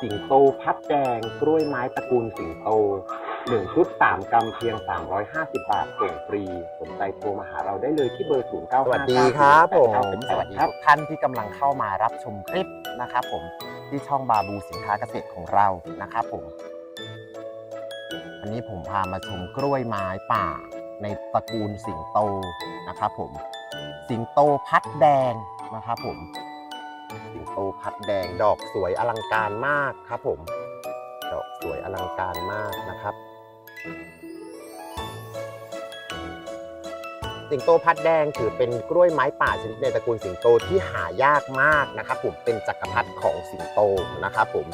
สิงโตพัดแดงกล้วยไม้ตระกูลสิงโตหนึ่งชุดสามกรัมเพียง 350 บาทส่งฟรี สนใจโทรมาหาเราได้เลยที่เบอร์ 0 9 5สวัสดีครับผมสสวัวัสสดีดีครับทุกท่านที่กำลังเข้ามารับชมคลิปนะครับผมที่ช่องบาบูสินค้าเกษตรของเรานะครับผมอันนี้ผมพามาชมกล้วยไม้ป่าในตระกูลสิงโตนะครับผม สิงโตพัดแดงนะครับผม สิงโตพัดแดงดอกสวยอลังการมากครับผม ดอกสวยอลังการมากนะครับ สิงโตพัดแดงถือเป็นกล้วยไม้ป่าชนิดในตระกูลสิงโตที่หายากมากนะครับผมเป็นจักรพรรดิของสิงโตนะครับผม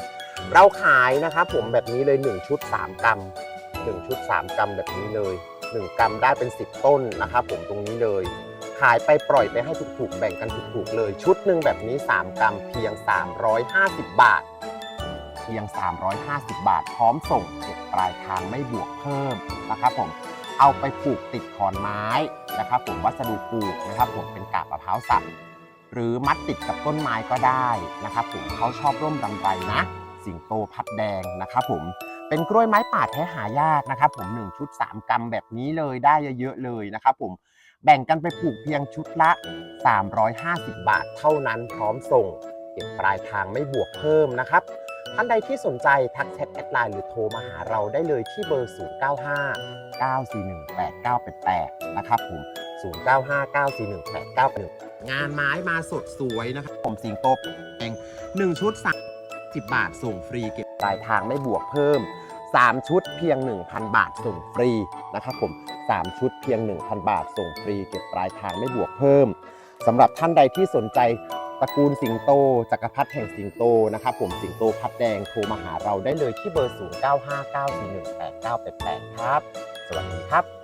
เราขายนะครับผมแบบนี้เลย 1 ชุด 3 กรัม 1 ชุด 3 กรัมแบบนี้เลย 1 กรัมได้เป็น 10 ต้นนะครับผมตรงนี้เลย ขายไปปล่อยไปให้ถูกๆแบ่งกันถูกๆเลย ชุดหนึ่งแบบนี้ 3 กรัมเพียง 350 บาท เพียง 350 บาท พร้อมส่งเก็บปลายทางไม่บวกเพิ่มนะครับผมเอาไปปลูกติดขอนไม้นะครับผมวัสดุปลูกนะครับผมเป็นกาบมะพร้าวสับหรือมัดติดกับต้นไม้ก็ได้นะครับผมเขาชอบร่มรำไรนะ สิงโตพัดแดงนะครับผมเป็นกล้วยไม้ป่าแท้หายากนะครับผม1ชุด 3 กรัมแบบนี้เลยได้เยอะๆเลยนะครับผม แบ่งกันไปปลูกเพียงชุดละ 350 บาทเท่านั้นพร้อมส่ง เก็บปลายทางไม่บวกเพิ่มนะครับท่านใดที่สนใจทักแชทแอดไลน์หรือโทรมาหาเราได้เลยที่เบอร์ 095 941 8988 นะครับผม 095 941 8 9 1 งานไม้มาสดสวยนะครับ ผมสิงโตเอง1ชุด30บาทส่งฟรีเก็บปลายทางไม่บวกเพิ่ม 3 ชุดเพียง 1,000 บาทส่งฟรีนะครับผม 3 ชุดเพียง 1,000 บาทส่งฟรี เก็บปลายทางไม่บวกเพิ่มสำหรับท่านใดที่สนใจตระกูลสิงโต จักรพรรดิแห่งสิงโตนะครับผมสิงโตพัดแดงโทรมาหาเราได้เลยที่เบอร์ 0959418988 ครับ สวัสดีครับ